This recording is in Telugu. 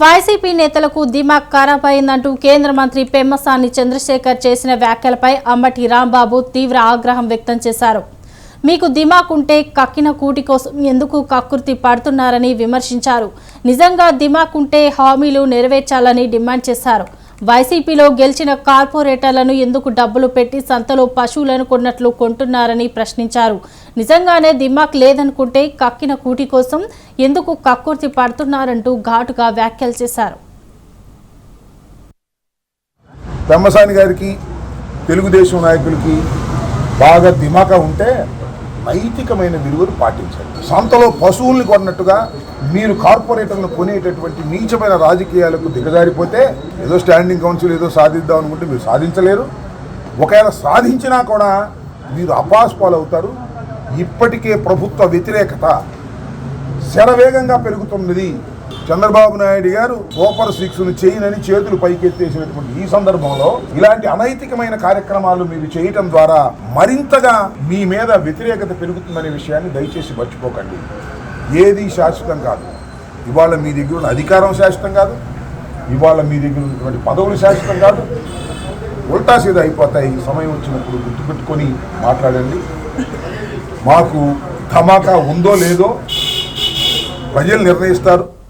వైసీపీ నేతలకు దిమాగ్ ఖరాబ్ అయిందంటూ కేంద్ర మంత్రి పెమ్మసాని చంద్రశేఖర్ చేసిన వ్యాఖ్యలపై అమ్మటి రాంబాబు తీవ్ర ఆగ్రహం వ్యక్తం చేశారు. మీకు దిమాక్ ఉంటే కక్కిన కూటి కోసం ఎందుకు కక్కుర్తి పడుతున్నారని విమర్శించారు. నిజంగా దిమాక్ ఉంటే హామీలు నెరవేర్చాలని డిమాండ్ చేశారు. వైసీపీలో గెలిచిన కార్పొరేటర్లను ఎందుకు డబ్బులు పెట్టి సంతలో పశువులను కొన్నట్లు కొంటున్నారని ప్రశ్నించారు. నిజంగానే దిమాక్ లేదనుకుంటే కక్కిన కూటి కోసం ఎందుకు కక్కుర్తి పడుతున్నారంటూ ఘాటుగా వ్యాఖ్యలు చేశారు. పెమ్మసాని గారికి తెలుగుదేశం నాయకులకి బాగా దిమాకా ఉంటే నైతికమైన విలువలు పాటించండి. సంతలో పశువుల్ని కొన్నట్టుగా మీరు కార్పొరేటర్లు కొనేటటువంటి నీచమైన రాజకీయాలకు దిగజారిపోతే ఏదో స్టాండింగ్ కౌన్సిల్ ఏదో సాధిద్దాం అనుకుంటే మీరు సాధించలేరు. ఒకవేళ సాధించినా కూడా మీరు అపాస్పాలు అవుతారు. ఇప్పటికే ప్రభుత్వ వ్యతిరేకత శరవేగంగా పెరుగుతున్నది చంద్రబాబు నాయుడు గారు సూపర్ సిక్స్ను చేయనని చేతులు పైకెత్తేసినటువంటి ఈ సందర్భంలో ఇలాంటి అనైతికమైన కార్యక్రమాలు మీరు చేయటం ద్వారా మరింతగా మీ మీద వ్యతిరేకత పెరుగుతుందనే విషయాన్ని దయచేసి మర్చిపోకండి. ఏది శాశ్వతం కాదు. ఇవాళ మీ దగ్గర ఉన్న అధికారం శాశ్వతం కాదు. ఇవాళ మీ దగ్గర ఉన్నటువంటి పదవులు శాశ్వతం కాదు. ఉల్టా సీదా అయిపోతాయి. సమయం వచ్చినప్పుడు గుర్తుపెట్టుకొని మాట్లాడండి. మాకు ధమాకా ఉందో లేదో ప్రజలు నిర్ణయిస్తారు.